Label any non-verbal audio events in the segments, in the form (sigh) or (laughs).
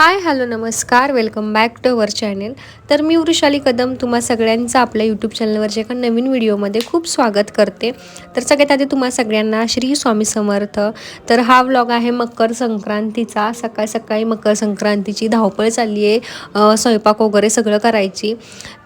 हाय hello नमस्कार. Welcome back to our channel तर मी वृषाली कदम तुम्हा सगळ्यांचं आपल्या यूट्यूब चॅनलवरच्या एका नवीन व्हिडिओमध्ये खूप स्वागत करते. तर सगळ्यात आधी तुम्हा सगळ्यांना श्री स्वामी समर्थ. तर हा व्लॉग आहे मकर संक्रांतीचा. सकाळ सकाळी मकर संक्रांतीची धावपळ चालली आहे. स्वयंपाक वगैरे सगळं करायची.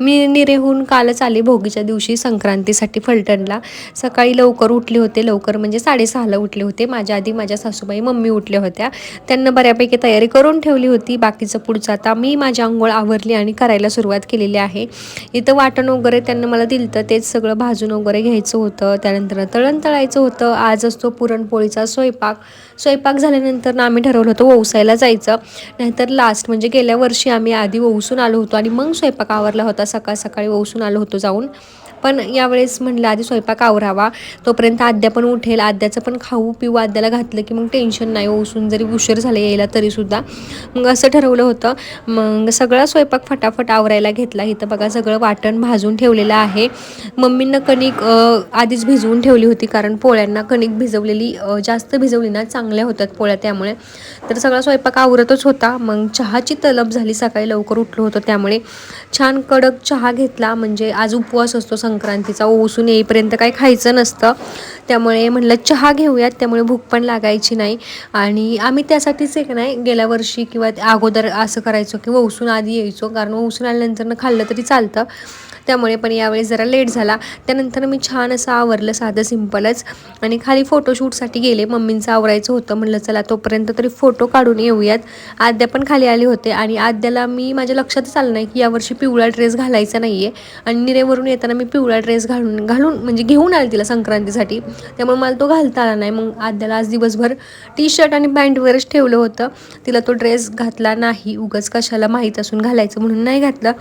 मी निरेहून कालच आली भोगीच्या दिवशी संक्रांतीसाठी फलटणला. सकाळी लवकर उठले होते. लवकर म्हणजे साडेसहाला उठले होते. माझ्या आधी माझ्या सासूबाई मम्मी उठल्या होत्या. त्यांना बऱ्यापैकी तयारी करून ठेवली होती. बाकीचं पुढचं आता मी माझी आंघोळ आवरली आणि करायला सुरुवात केलेली आहे. इथं वाटण वगैरे त्यांना मला दिलं तर तेच सगळं भाजून वगैरे घ्यायचं होतं. त्यानंतर तळण तळायचं होतं. आज असतो पुरणपोळीचा स्वयंपाक. स्वयंपाक झाल्यानंतर ना आम्ही ठरवलं होतं ओवसायला जायचं. नाहीतर लास्ट म्हणजे गेल्या वर्षी आम्ही आधी ओवसून आलो होतो आणि मग स्वयंपाक आवरला होता. सकाळ सकाळी ओवसून आलो होतो जाऊन. पण यावेळेस म्हणलं आधी स्वयंपाक आवरावा तोपर्यंत आद्या पण उठेल. आद्याचं पण खाऊ पिऊ आद्याला घातलं की मग टेन्शन नाही हो, ओसून जरी उशीर झाला यायला तरीसुद्धा. मग असं ठरवलं होतं. मग सगळा स्वयंपाक फटाफट आवरायला घेतला. इथं बघा सगळं वाटण भाजून ठेवलेलं आहे. मम्मीनं कणिक आधीच भिजवून ठेवली होती कारण पोळ्यांना कणिक भिजवलेली जास्त भिजवली ना चांगल्या होतात पोळ्या त्यामुळे. तर सगळा स्वयंपाक आवरतच होता. मग चहाची तलब झाली. सकाळी लवकर उठलो होतो त्यामुळे. छान कडक चहा घेतला. म्हणजे आज उपवास असतो संक्रांतीचा ओसून येईपर्यंत काही खायचं नसतं. त्यामुळे म्हणलं चहा घेऊयात त्यामुळे भूक पण लागायची नाही. आणि आम्ही त्यासाठीच एक नाही गेल्या वर्षी किंवा अगोदर असं करायचो की ओसून आधी यायचो. कारण ओसून आल्यानंतर खाल्लं तरी चालतं. त्यामुळे पण यावेळी जरा लेट झाला. त्यानंतर मी छान असं आवरलं साधं सिम्पलच आणि खाली फोटोशूटसाठी गेले. मम्मींचं आवरायचं होतं. म्हणलं चला तोपर्यंत तरी फोटो काढून येऊयात. आद्या पण खाली आले होते. आणि आद्याला मी माझ्या लक्षातच आलं नाही की यावर्षी पिवळा ड्रेस घालायचा नाही आहे आणि निरेवरून येताना मी पिवळा ड्रेस घालून घालून म्हणजे घेऊन आले तिला संक्रांतीसाठी. त्यामुळे मला तो घालता आला नाही. मग आद्याला आज दिवसभर टी शर्ट आणि पॅन्ट वगैरेच ठेवलं होतं. तिला तो ड्रेस घातला नाही. उगाच कशाला माहीत असून घालायचं म्हणून नाही घातलं.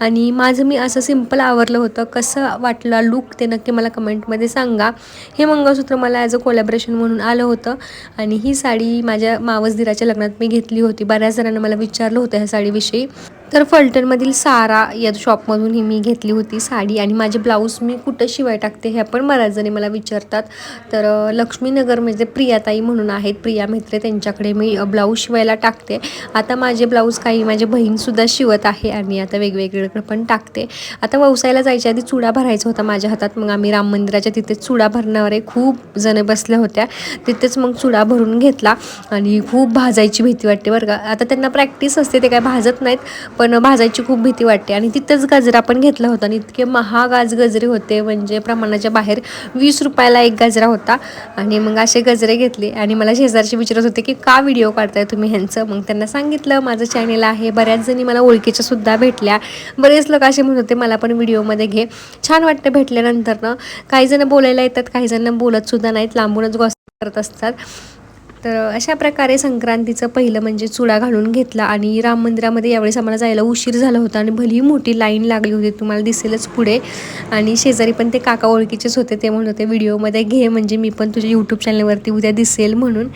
आणि माझं मी असं सिंपल आवरलं होतं. कसं वाटलं लुक ते नक्की मला कमेंटमध्ये सांगा. हे मंगळसूत्र मला ॲज अ कोलॅबरेशन म्हणून आलं होतं. आणि ही साडी माझ्या मावसदिराच्या लग्नात मी घेतली होती. बऱ्याच जणांना मला विचारलं होतं ह्या साडीविषयी. तर फलटणमधील सारा या शॉपमधून ही मी घेतली होती साडी आणि माझे ब्लाऊज मी कुठं शिवाय टाकते ह्या पण बऱ्याच जणी मला विचारतात. तर लक्ष्मीनगर म्हणजे प्रियाताई म्हणून आहेत. प्रिया मित्रे त्यांच्याकडे मी ब्लाऊज शिवायला टाकते. आता माझे ब्लाऊज काही माझे बहीणसुद्धा शिवत आहे आणि आता वेगवेगळीकडे पण टाकते. आता व्यवसायाला जायच्या आधी चुडा भरायचा होता माझ्या हातात. मग आम्ही राम मंदिराच्या तिथेच चुडा भरणारे खूप जण बसल्या होत्या. तिथेच मग चुडा भरून घेतला आणि खूप भाजायची भीती वाटते बरं का. आता त्यांना प्रॅक्टिस असते ते काय भाजत नाहीत. पण भाजायची खूप भीती वाटते. आणि तिथंच गजरा पण घेतला होता आणि इतके महाग आज गजरे होते. म्हणजे प्रमाणाच्या बाहेर वीस रुपयाला एक गजरा होता. आणि मग असे गजरे घेतले. आणि मला शेजारचे विचारत होते की का व्हिडिओ काढताय तुम्ही ह्यांचं? मग त्यांना सांगितलं माझं चॅनेल आहे. बऱ्याच जणी मला ओळखीच्या सुद्धा भेटल्या. बरेच लोक असे म्हणत होते मला पण व्हिडिओमध्ये घे. छान वाटतं भेटल्यानंतर ना काही जण बोलायला येतात काही जण बोलत सुद्धा नाहीत. लांबूनच गॉस करत असतात. तर अशा प्रकारे संक्रांतीचं पहिलं म्हणजे चुडा घालून घेतला आणि राम मंदिरामध्ये यावेळेस आम्हाला जायला उशीर झाला होता आणि भली मोठी लाईन लागली होती तुम्हाला दिसेलच पुढे. आणि शेजारी पण ते काका ओळखीचेच होते ते म्हणत होते व्हिडिओमध्ये घे म्हणजे मी पण तुझ्या यूट्यूब चॅनलवरती उद्या दिसेल म्हणून.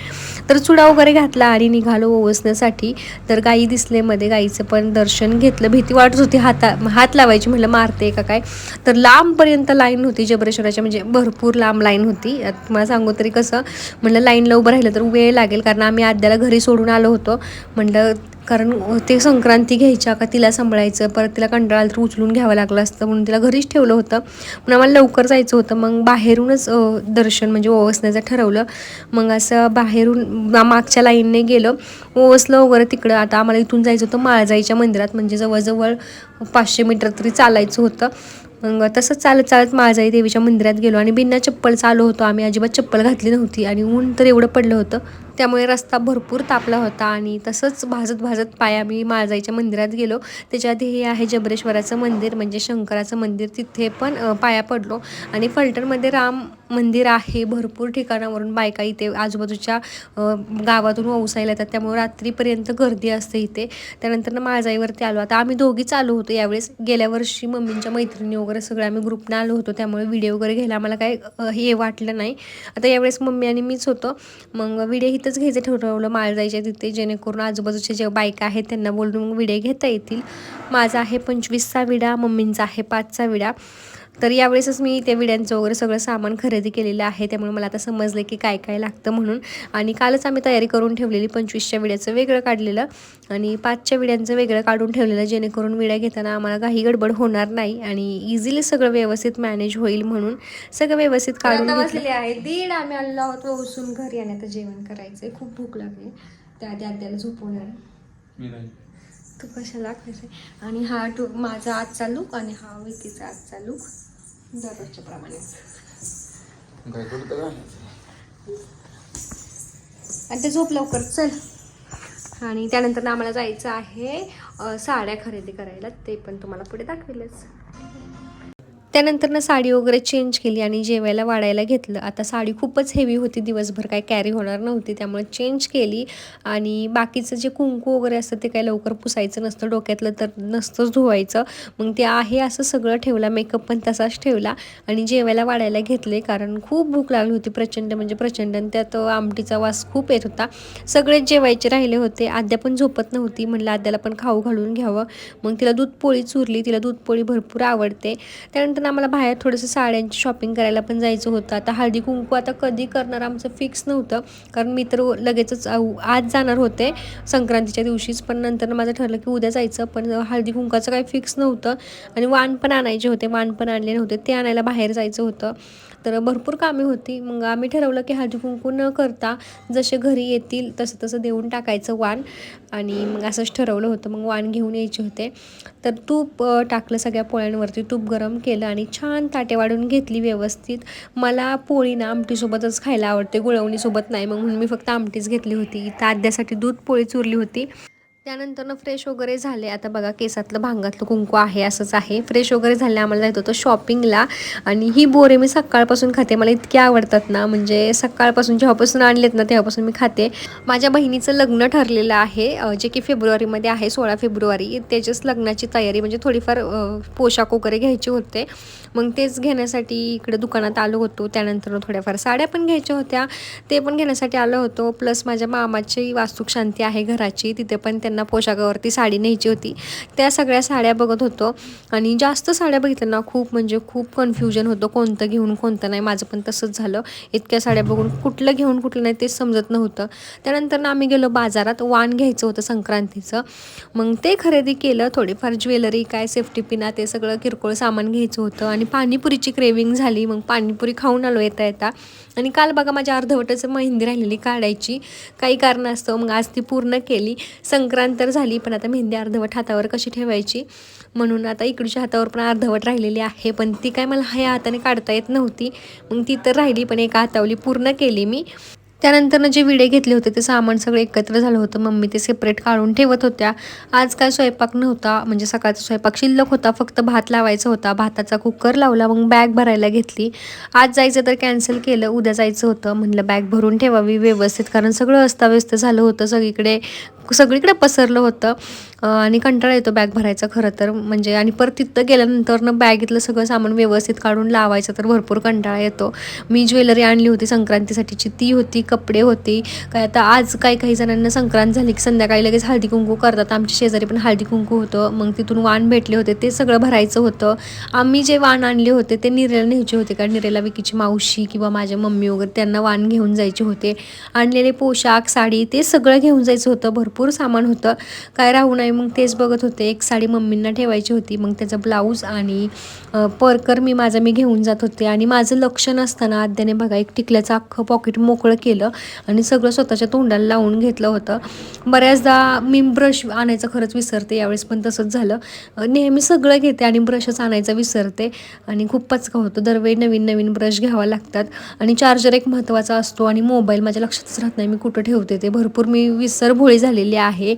तर चुडा वगैरे घातला आणि निघालो ओवसण्यासाठी. तर गाई दिसलेमध्ये गाईचं पण दर्शन घेतलं. भीती वाटत होती हाता हात लावायची म्हटलं मारते का काय? तर लांबपर्यंत लाईन होती जबरेश्वराच्या म्हणजे भरपूर लांब लाईन होती. तुम्हाला सांगू तरी कसं म्हणलं लाईनला उभं राहिलं तर वेळ लागेल. कारण आम्ही आद्याला घरी सोडून आलो होतो. म्हणलं कारण ते संक्रांती घ्यायच्या का तिला सांभाळायचं परत तिला कंटाळा तर उचलून घ्यावं लागलं असतं म्हणून तिला घरीच ठेवलं होतं. म्हणून आम्हाला लवकर जायचं होतं. मग बाहेरूनच दर्शन म्हणजे ओवसण्याचं ठरवलं. मग असं बाहेरून मागच्या लाईनने गेलं. ओवसलं वगैरे तिकडं. आता आम्हाला इथून जायचं होतं माळजाईच्या मंदिरात. म्हणजे जवळजवळ पाचशे मीटर तरी चालायचं होतं. मग तसंच चालत चालत माळजाई देवीच्या मंदिरात गेलो. आणि बिना चप्पल चालू होतो आम्ही. अजिबात चप्पल घातली नव्हती. आणि ऊन तर एवढं पडलं होतं. त्यामुळे रस्ता भरपूर तापला होता आणि तसंच भाजत भाजत पाय आम्ही माळजाईच्या मंदिरात गेलो. त्याच्या आधी हे आहे जबरेश्वराचं मंदिर म्हणजे शंकराचं मंदिर. तिथे पण पाया पडलो आणि फलटणमध्ये राम मंदिर आहे भरपूर ठिकाणावरून बायका इथे आजूबाजूच्या गावातून वौसायला येतात. त्यामुळे रात्रीपर्यंत गर्दी असते इथे. त्यानंतर माझाईवरती आलो. आता आम्ही दोघीच आलो होतो. यावेळेस गेल्या वर्षी मम्मींच्या मैत्रिणी वगैरे सगळं आम्ही ग्रुपनं आलो होतो. त्यामुळे व्हिडिओ वगैरे घ्यायला आम्हाला काय हे वाटलं नाही. आता यावेळेस मम्मी आणि मीच होतो. मग व्हिडिओ इथंच घ्यायचं ठरवलं माळजाईच्या तिथे. जेणेकरून आजूबाजूचे जे बायका आहेत त्यांना बोलून मग व्हिडिओ घेता येतील. माझा आहे पंचवीसचा विडा मम्मींचा आहे पाचचा विडा. तर यावेळेसच मी त्या विड्यांचं वगैरे सगळं सामान खरेदी केलेलं आहे. त्यामुळे मला आता समजलं की काय काय लागतं म्हणून. आणि कालच आम्ही तयारी करून ठेवलेली पंचवीसच्या विड्याचं वेगळं काढलेलं. आणि पाचच्या विड्यांचं वेगळं काढून ठेवलेलं जेणेकरून विड्या घेताना आम्हाला काही गडबड होणार नाही आणि इझिली सगळं व्यवस्थित मॅनेज होईल म्हणून सगळं व्यवस्थित काढून बसलेले आहे. दीड आम्ही आलेलो आहोत उसून घरी आणि आता जेवण करायचंय. खूप भूक लागली. त्या आधी आद्याला झोपवणार. तू कशाला खायचं आणि हा टू माझा आजचा लुक आणि हा विकीचा आजचा लुक दररोजच्या प्रमाणे आणि ते झोप लवकर चल. आणि त्यानंतर आम्हाला जायचं आहे साड्या खरेदी करायला. ते पण तुम्हाला पुढे दाखवेलच. त्यानंतरनं साडी वगैरे चेंज केली आणि जेवायला वाढायला घेतलं. आता साडी खूपच हेवी होती. दिवसभर काय कॅरी होणार नव्हती. त्यामुळे चेंज केली. आणि बाकीचं जे कुंकू वगैरे असतं ते काय लवकर पुसायचं नसतं. डोक्यातलं तर नसतंच धुवायचं. मग ते आहे असं सगळं ठेवला. मेकअप पण तसाच ठेवला. आणि जेवायला वाढायला घेतले. कारण खूप भूक लागली होती. प्रचंड म्हणजे प्रचंड. आणि त्यात आमटीचा वास खूप येत होता. सगळेच जेवायचे राहिले होते. आद्या पण झोपत नव्हती. म्हणलं आद्याला पण खाऊ घालून घ्यावं. मग तिला दूध पोळी चुरली. तिला दूध पोळी भरपूर आवडते. त्यानंतर आम्हाला बाहेर थोडंसं साड्यांची शॉपिंग करायला पण जायचं होतं. आता हळदी कुंकू आता कधी करणार आमचं फिक्स नव्हतं. कारण मी तर लगेचच आज जाणार होते संक्रांतीच्या दिवशीच. पण नंतर माझं ठरलं की उद्या जायचं. पण हळदी कुंकाचं काही फिक्स नव्हतं. आणि वाण पण आणायचे होते. वाण पण आणले नव्हते. ते आणायला बाहेर जायचं होतं. तर भरपूर कामे होती. मग आम्ही ठरवलं की हळदी कुंकू न करता जसे घरी येतील तसं तसं देऊन टाकायचं वाण. आणि मग असंच ठरवलं होतं. मग वाण घेऊन यायचे होते. तर तूप टाकलं सगळ्या पोळ्यांवरती. तूप गरम केलं आणि छान ताटे वाढून घेतली व्यवस्थित. मला पोळी ना आमटीसोबतच खायला आवडते. गुळवणीसोबत नाही. मग म्हणून मी फक्त आमटीच घेतली होती. इथं आद्यासाठी दूध पोळी चुरली होती. त्यानंतर ना फ्रेश वगैरे झाले. आता बघा केसातलं भांगातलं कुंकू आहे असंच आहे. फ्रेश वगैरे झाले आम्हाला जायचं होतं शॉपिंगला आणि ही बोरे मी सकाळपासून खाते. मला इतकी आवडतात ना. म्हणजे सकाळपासून जेव्हापासून आणलेत ना तेव्हापासून मी खाते. माझ्या बहिणीचं लग्न ठरलेलं आहे जे की फेब्रुवारीमध्ये आहे सोळा फेब्रुवारी. त्याच्याच लग्नाची तयारी म्हणजे थोडीफार पोशाख वगैरे घ्यायचे होते. मग तेच घेण्यासाठी इकडे दुकानात आलो होतो. त्यानंतर थोड्याफार साड्या पण घ्यायच्या होत्या. ते पण घेण्यासाठी आलो होतो. प्लस माझ्या मामाची वास्तुक शांती आहे घराची. तिथे पण त्यांना पोशाखावरती साडी न्यायची होती. त्या सगळ्या साड्या बघत होतो. आणि जास्त साड्या बघितल्या ना खूप म्हणजे खूप कन्फ्युजन होतं. कोणतं घेऊन कोणतं नाही. माझं पण तसंच झालं. इतक्या साड्या बघून कुठलं घेऊन कुठलं नाही तेच समजत नव्हतं. त्यानंतर ना आम्ही गेलो बाजारात. वाण घ्यायचं होतं संक्रांतीचं. मग ते खरेदी केलं. थोडीफार ज्वेलरी काय सेफ्टी पिना ते सगळं किरकोळ सामान घ्यायचं होतं. आणि पाणीपुरीची क्रेविंग झाली. मग पाणीपुरी खाऊन आलो येता येता. आणि काल बघा माझ्या अर्धवटाचं मेहंदी राहिलेली काढायची. काही कारणास्तव मग आज ती पूर्ण केली. संक्रांत तर झाली पण आता मेहंदी अर्धवट हातावर कशी ठेवायची? म्हणून आता इकडच्या हातावर पण अर्धवट राहिलेली आहे पण ती काय मला ह्या हाताने काढता येत नव्हती. मग ती तर राहिली पण एका हातावली पूर्ण केली मी. त्यानंतरनं जे विडे घेतले होते ते सामान सगळं एकत्र झालं होतं. मम्मी ते सेपरेट काढून ठेवत होत्या. आज काय स्वयंपाक नव्हता म्हणजे सकाळचा स्वयंपाक शिल्लक होता. फक्त भात लावायचा होता. भाताचा कुकर लावला मग बॅग भरायला घेतली. आज जायचं तर कॅन्सल केलं उद्या जायचं होतं. म्हणलं बॅग भरून ठेवावी व्यवस्थित कारण सगळं अस्ताव्यस्त झालं होतं. सगळीकडे सगळीकडे पसरलं होतं. आणि कंटाळा येतो बॅग भरायचा खरं तर. म्हणजे आणि परत तिथं गेल्यानंतर ना बॅगेतलं सगळं सामान व्यवस्थित काढून लावायचं तर भरपूर कंटाळा येतो. मी ज्वेलरी आणली होती संक्रांतीसाठीची. ती होती कपडे होती. काय आता आज काही काही जणांना संक्रांत झाली की संध्याकाळी लगेच हळदी कुंकू करतात. आमच्या शेजारी पण हळदी कुंकू होतं. मग तिथून वाण भेटले होते. ते सगळं भरायचं होतं. आम्ही जे वाण आणले होते ते निरेला न्यायचे होते. कारण निरेला विकीची मावशी किंवा माझ्या मम्मी वगैरे त्यांना वाण घेऊन जायचे होते. आणलेले पोशाख साडी ते सगळं घेऊन जायचं होतं. भरपूर सामान होतं. काय राहू नये मग तेच बघत होते. एक साडी मम्मींना ठेवायची होती. मग त्याचं ब्लाऊज आणि परकर मी माझा मी घेऊन जात होते. आणि माझं लक्ष नसताना आद्याने बघा एक टिकल्याचं अख्खं पॉकेट मोकळं केलं आणि सगळं स्वतःच्या तोंडाला लावून घेतलं होतं. बऱ्याचदा मी ब्रश आणायचं खरंच विसरते. यावेळेस पण तसंच झालं. नेहमी सगळं घेते आणि ब्रशच आणायचं विसरते. आणि खूप पचका होतो. दरवेळी नवीन नवीन ब्रश घ्यावा लागतात. आणि चार्जर एक महत्त्वाचा असतो आणि मोबाईल माझ्या लक्षातच राहत नाही. मी कुठं ठेवते ते. भरपूर मी विसरभोळी झालेली आहे.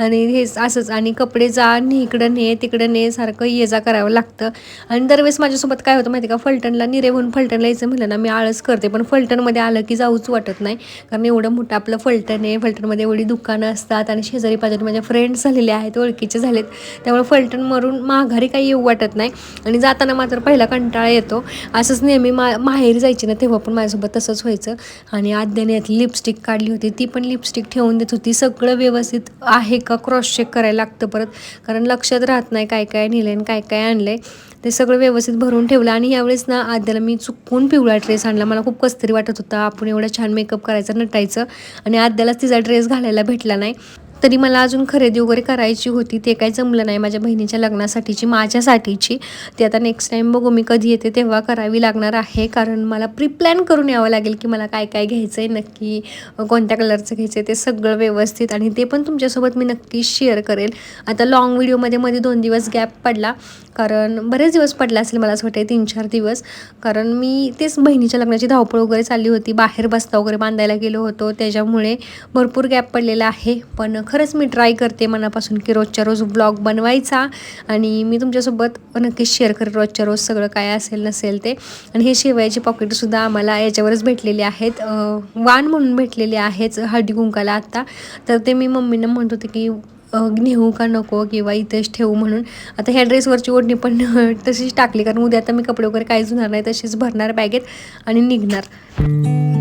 आणि हे असंच आणि कपडे जा ने इकडं ने तिकडं ने सारखं ये जा करावं लागतं. आणि दरवेळेस माझ्यासोबत काय होतं माहिती का फलटणला निरेहून फलटणला यायचं म्हणलं ना मी आळस करते. पण फलटणमध्ये आलं की जाऊच वाटत नाही. कारण एवढं मोठं आपलं फलटण आहे फलटणमध्ये एवढी दुकानं असतात आणि शेजारी पाजारी माझ्या फ्रेंड्स झालेले आहेत ओळखीचे झालेत. त्यामुळे फलटणवरून माघारी काही येऊ वाटत नाही. आणि जाताना मात्र पहिला कंटाळा येतो. असंच नेहमी मा माहेर जायची ना तेव्हा पण माझ्यासोबत तसंच व्हायचं. आणि आद्याने यातली लिपस्टिक काढली होती. ती पण लिपस्टिक ठेवून देत होती. सगळं व्यवस्थित आहे का क्रॉस चेक करायला लागतं परत? कारण लक्षात राहत नाही काय काय नेलं आणि काय काय आणलं आहे ते सगळं व्यवस्थित भरून ठेवलं आणि यावेळेस ना आद्याला मी चुकून पिवळा ड्रेस आणला. मला खूप कसतरी वाटत होता. आपण एवढं छान मेकअप करायचं नटायचं आणि आद्यालाच तिचा ड्रेस घालायला भेटला नाही. तरी मला अजून खरेदी वगैरे करायची होती ते काही जमलं नाही माझ्या बहिणीच्या लग्नासाठीची माझ्यासाठीची. ते आता नेक्स्ट टाईम बघू मी कधी येते तेव्हा करावी लागणार आहे. कारण मला प्री प्लॅन करून यावं लागेल की मला काय काय घ्यायचं आहे नक्की कोणत्या कलरचं घ्यायचं आहे ते सगळं व्यवस्थित. आणि ते पण तुमच्यासोबत मी नक्की शेअर करेल. आता लॉंग व्हिडिओमध्ये मध्ये दोन दिवस गॅप पडला. कारण बरेच दिवस पडला असेल मला असं वाटतं तीन चार दिवस. कारण मी तेच बहिणीच्या लग्नाची धावपळ वगैरे चालली होती. बाहेर बसता वगैरे बांधायला गेलो होतो. त्याच्यामुळे भरपूर गॅप पडलेला आहे. पण खरंच मी ट्राय करते मनापासून की रोजच्या रोज ब्लॉग बनवायचा. आणि मी तुमच्यासोबत नक्कीच शेअर करेन रोजच्या रोज सगळं काय असेल नसेल ते. आणि हे शेवयाची पॉकेटसुद्धा आम्हाला याच्यावरच भेटलेले आहेत. वाण म्हणून भेटलेले आहेच हळदी कुंकाला आत्ता तर ते मी मम्मीनं म्हणत होते की नेऊ का नको किंवा इथेच ठेवू म्हणून. आता ह्या ड्रेसवरची ओढणी पण (laughs) तशीच टाकली. कारण उद्या आता मी कपडे वगैरे काहीच होणार नाही तशीच भरणार बॅगेत आणि निघणार.